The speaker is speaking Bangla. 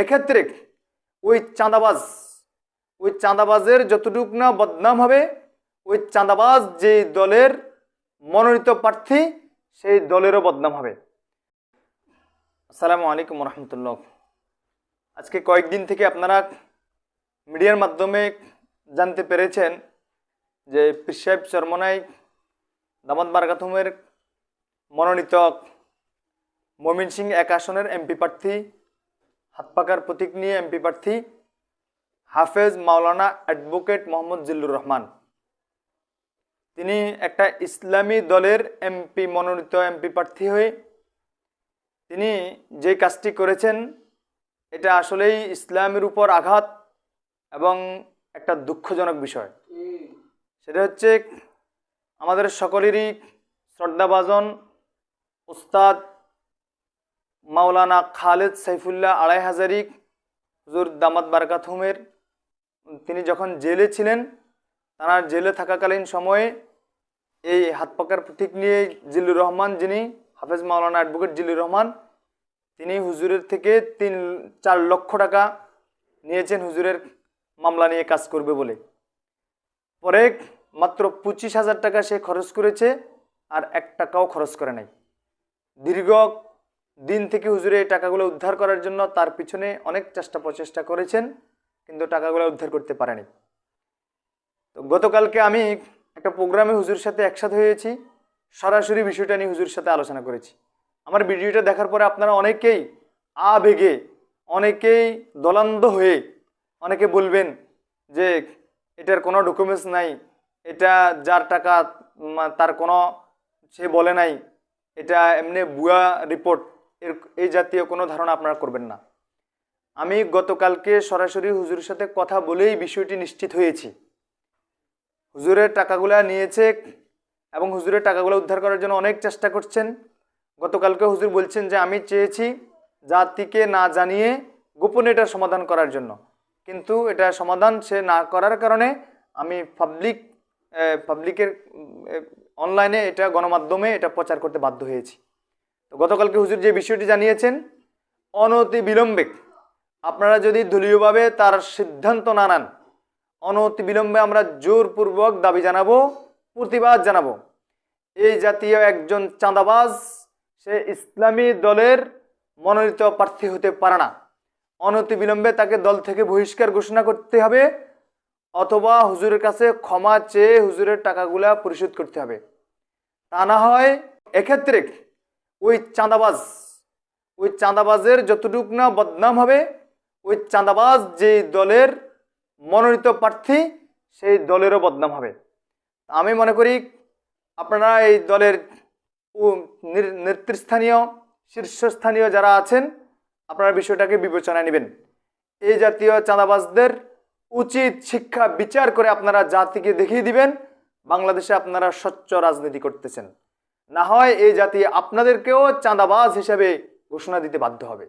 এক্ষেত্রে ওই চাঁদাবাজ, ওই চাঁদাবাজের যতটুক না বদনাম হবে, ওই চাঁদাবাজ যে দলের মনোনীত প্রার্থী, সেই দলেরও বদনাম হবে। আসসালামু আলাইকুম রহমতুল্লাহ আজকে কয়েকদিন থেকে আপনারা মিডিয়ার মাধ্যমে জানতে পেরেছেন যে পিসাহেব চরমনাই দামাত বারগাথুমের মনোনীত মমিন সিং এক আসনের এমপি প্রার্থী হাত পাকার প্রতীক নিয়ে এমপি প্রার্থী হাফেজ মাওলানা অ্যাডভোকেট মোহাম্মদ জিল্লুর রহমান। তিনি একটা ইসলামী দলের এমপি, মনোনীত এমপি প্রার্থী হয়ে তিনি যে কাজটি করেছেন, এটা আসলেই ইসলামের উপর আঘাত এবং একটা দুঃখজনক বিষয়। সেটা হচ্ছে আমাদের সকলেরই শ্রদ্ধাভাজন উস্তাদ মাওলানা খালেদ সাইফুল্লাহ আড়াই হাজারিক হুজুর দামাত বারকাথুমের তিনি যখন জেলে ছিলেন, তার জেলে থাকাকালীন সময়ে এই হাত পাকার প্রতীক নিয়ে জিল্লুর রহমান যিনি, হাফেজ মাওলানা অ্যাডভোকেট জিল্লুর রহমান, তিনি হুজুরের থেকে তিন, চার লক্ষ টাকা নিয়েছেন হুজুরের মামলা নিয়ে কাজ করবে বলে। পরে মাত্র পঁচিশ হাজার টাকা সে খরচ করেছে আর এক টাকাও খরচ করে নাই। দীর্ঘ দিন থেকে হুজুরে এই টাকাগুলো উদ্ধার করার জন্য তার পিছনে অনেক চেষ্টা প্রচেষ্টা করেছেন, কিন্তু টাকাগুলো উদ্ধার করতে পারেনি। তো গতকালকে আমি একটা প্রোগ্রামে হুজুর সাথে একসাথে হয়েছি, সরাসরি বিষয়টা নিয়ে হুজুর সাথে আলোচনা করেছি। আমার ভিডিওটা দেখার পরে আপনারা অনেকেই আবেগে, অনেকেই দলান্ধ হয়ে অনেকে বলবেন যে এটার কোনো ডকুমেন্টস নাই, এটা যার টাকা, তার কোনো সে বলে নাই, এটা এমনি বুয়া রিপোর্ট এর, এই জাতীয় কোনো ধারণা আপনারা করবেন না। আমি গতকালকে সরাসরি হুজুরের সাথে কথা বলেই বিষয়টি নিশ্চিত হয়েছি। হুজুরের টাকাগুলা নিয়েছে এবং হুজুরের টাকাগুলো উদ্ধার করার জন্য অনেক চেষ্টা করছেন। গতকালকে হুজুর বলছেন যে, আমি চেয়েছি জাতিকে না জানিয়ে গোপনে এটা সমাধান করার জন্য। কিন্তু এটা সমাধান সে না করার কারণে আমি পাবলিক পাবলিকের অনলাইনে এটা গণমাধ্যমে এটা প্রচার করতে বাধ্য হয়েছি। তো গতকালকে হুজুর যে বিষয়টি জানিয়েছেন, অনতি বিলম্বে, আপনারা যদি দলীয়ভাবে তার সিদ্ধান্ত না নেন, অনতি বিলম্বে আমরা জোরপূর্বক দাবি জানাব, প্রতিবাদ জানাব। এই জাতীয় একজন চাঁদাবাজ, সে ইসলামী দলের মনোনীত প্রার্থী হতে পারে না। অনতি বিলম্বে তাকে দল থেকে বহিষ্কার ঘোষণা করতে হবে, অথবা হুজুরের কাছে ক্ষমা চেয়ে হুজুরের টাকাগুলা পরিশোধ করতে হবে। তা না হয় এক্ষেত্রে ওই চাঁদাবাজ, ওই চাঁদাবাজের যতটুক না বদনাম হবে, ওই চাঁদাবাজ যে দলের মনোনীত প্রার্থী, সেই দলেরও বদনাম হবে। আমি মনে করি আপনারা এই দলের নেতৃস্থানীয়, শীর্ষস্থানীয় যারা আছেন, আপনারা বিষয়টাকে বিবেচনায় নেবেন। এই জাতীয় চাঁদাবাজদের উচিত শিক্ষা, বিচার করে আপনারা জাতিকে দেখিয়ে দিবেন, বাংলাদেশে আপনারা স্বচ্ছ রাজনীতি করতেছেন। না হয় এই জাতি আপনাদেরকেও চাঁদাবাজ হিসেবে ঘোষণা দিতে বাধ্য হবে।